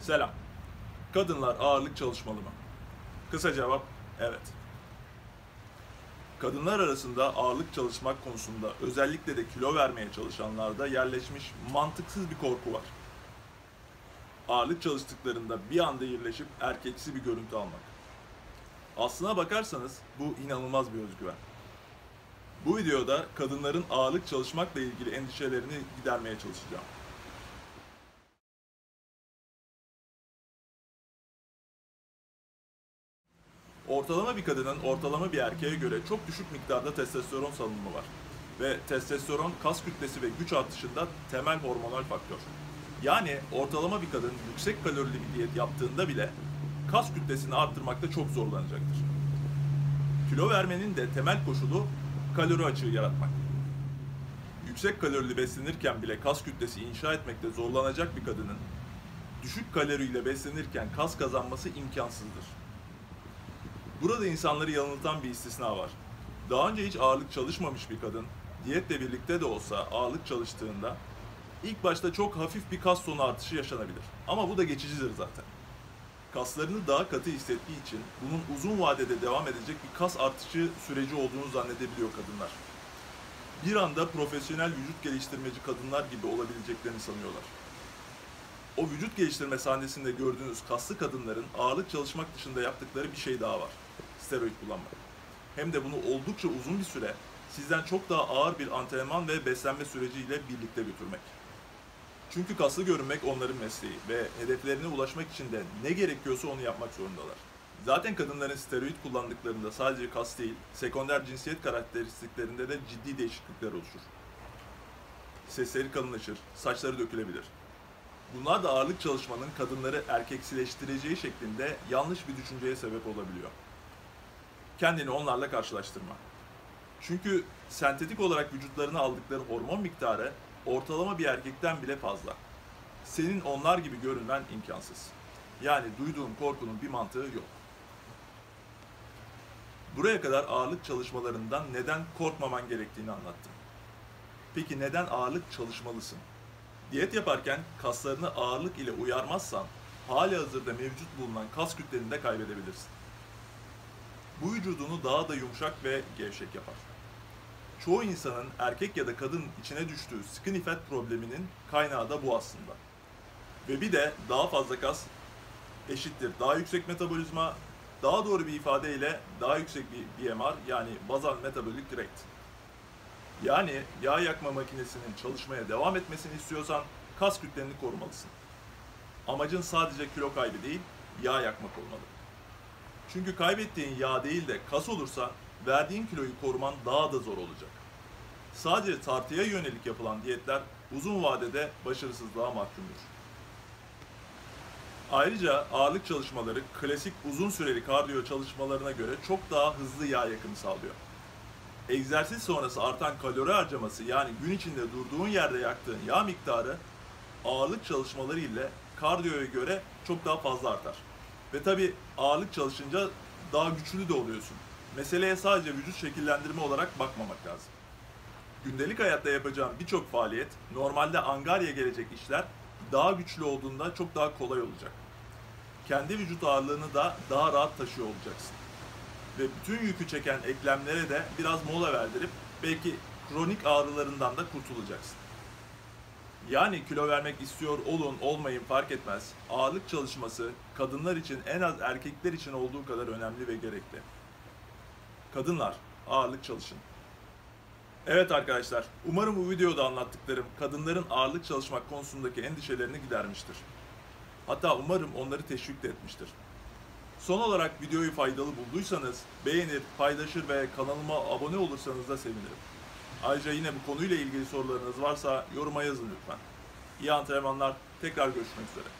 Selam. Kadınlar ağırlık çalışmalı mı? Kısa cevap evet. Kadınlar arasında ağırlık çalışmak konusunda özellikle de kilo vermeye çalışanlarda yerleşmiş mantıksız bir korku var. Ağırlık çalıştıklarında bir anda iyileşip erkeksi bir görüntü almak. Aslına bakarsanız bu inanılmaz bir özgüven. Bu videoda kadınların ağırlık çalışmakla ilgili endişelerini gidermeye çalışacağım. Ortalama bir kadının ortalama bir erkeğe göre çok düşük miktarda testosteron salınımı var. Ve testosteron kas kütlesi ve güç artışında temel hormonal faktör. Yani ortalama bir kadın yüksek kalorili bir diyet yaptığında bile kas kütlesini arttırmakta çok zorlanacaktır. Kilo vermenin de temel koşulu kalori açığı yaratmak. Yüksek kalorili beslenirken bile kas kütlesi inşa etmekte zorlanacak bir kadının düşük kaloriyle beslenirken kas kazanması imkansızdır. Burada insanları yanıltan bir istisna var. Daha önce hiç ağırlık çalışmamış bir kadın, diyetle birlikte de olsa ağırlık çalıştığında ilk başta çok hafif bir kas tonu artışı yaşanabilir. Ama bu da geçicidir zaten. Kaslarını daha katı hissettiği için bunun uzun vadede devam edecek bir kas artışı süreci olduğunu zannedebiliyor kadınlar. Bir anda profesyonel vücut geliştirmeci kadınlar gibi olabileceklerini sanıyorlar. O vücut geliştirme sahnesinde gördüğünüz kaslı kadınların ağırlık çalışmak dışında yaptıkları bir şey daha var. Steroid kullanmak. Hem de bunu oldukça uzun bir süre sizden çok daha ağır bir antrenman ve beslenme süreciyle birlikte götürmek. Çünkü kaslı görünmek onların mesleği ve hedeflerine ulaşmak için de ne gerekiyorsa onu yapmak zorundalar. Zaten kadınların steroid kullandıklarında sadece kas değil, sekonder cinsiyet karakteristiklerinde de ciddi değişiklikler oluşur. Sesleri kalınlaşır, saçları dökülebilir. Bunlar da ağırlık çalışmanın kadınları erkeksileştireceği şeklinde yanlış bir düşünceye sebep olabiliyor. Kendini onlarla karşılaştırma. Çünkü sentetik olarak vücutlarına aldıkları hormon miktarı ortalama bir erkekten bile fazla. Senin onlar gibi görünmen imkansız. Yani duyduğun korkunun bir mantığı yok. Buraya kadar ağırlık çalışmalarından neden korkmaman gerektiğini anlattım. Peki neden ağırlık çalışmalısın? Diyet yaparken kaslarını ağırlık ile uyarmazsan hali hazırda mevcut bulunan kas kütleni de kaybedebilirsin. Bu vücudunu daha da yumuşak ve gevşek yapar. Çoğu insanın erkek ya da kadın içine düştüğü skinny fat probleminin kaynağı da bu aslında. Ve bir de daha fazla kas eşittir daha yüksek metabolizma, daha doğru bir ifadeyle daha yüksek bir BMR yani bazal metabolic rate. Yani yağ yakma makinesinin çalışmaya devam etmesini istiyorsan kas kütlenini korumalısın. Amacın sadece kilo kaybı değil, yağ yakmak olmalı. Çünkü kaybettiğin yağ değil de kas olursa verdiğin kiloyu koruman daha da zor olacak. Sadece tartıya yönelik yapılan diyetler uzun vadede başarısızlığa mahkumdur. Ayrıca ağırlık çalışmaları klasik uzun süreli kardiyo çalışmalarına göre çok daha hızlı yağ yakımı sağlıyor. Egzersiz sonrası artan kalori harcaması yani gün içinde durduğun yerde yaktığın yağ miktarı ağırlık çalışmaları ile kardiyoya göre çok daha fazla artar. Ve tabi ağırlık çalışınca daha güçlü de oluyorsun. Meseleye sadece vücut şekillendirme olarak bakmamak lazım. Gündelik hayatta yapacağın birçok faaliyet, normalde angarya gelecek işler daha güçlü olduğunda çok daha kolay olacak. Kendi vücut ağırlığını da daha rahat taşıyor olacaksın. Ve bütün yükü çeken eklemlere de biraz mola verdirip belki kronik ağrılarından da kurtulacaksın. Yani kilo vermek istiyor olun olmayın fark etmez. Ağırlık çalışması kadınlar için en az erkekler için olduğu kadar önemli ve gerekli. Kadınlar ağırlık çalışın. Evet arkadaşlar, umarım bu videoda anlattıklarım kadınların ağırlık çalışmak konusundaki endişelerini gidermiştir. Hatta umarım onları teşvik de etmiştir. Son olarak videoyu faydalı bulduysanız beğenir, paylaşır ve kanalıma abone olursanız da sevinirim. Ayrıca yine bu konuyla ilgili sorularınız varsa yoruma yazın lütfen. İyi antrenmanlar, tekrar görüşmek üzere.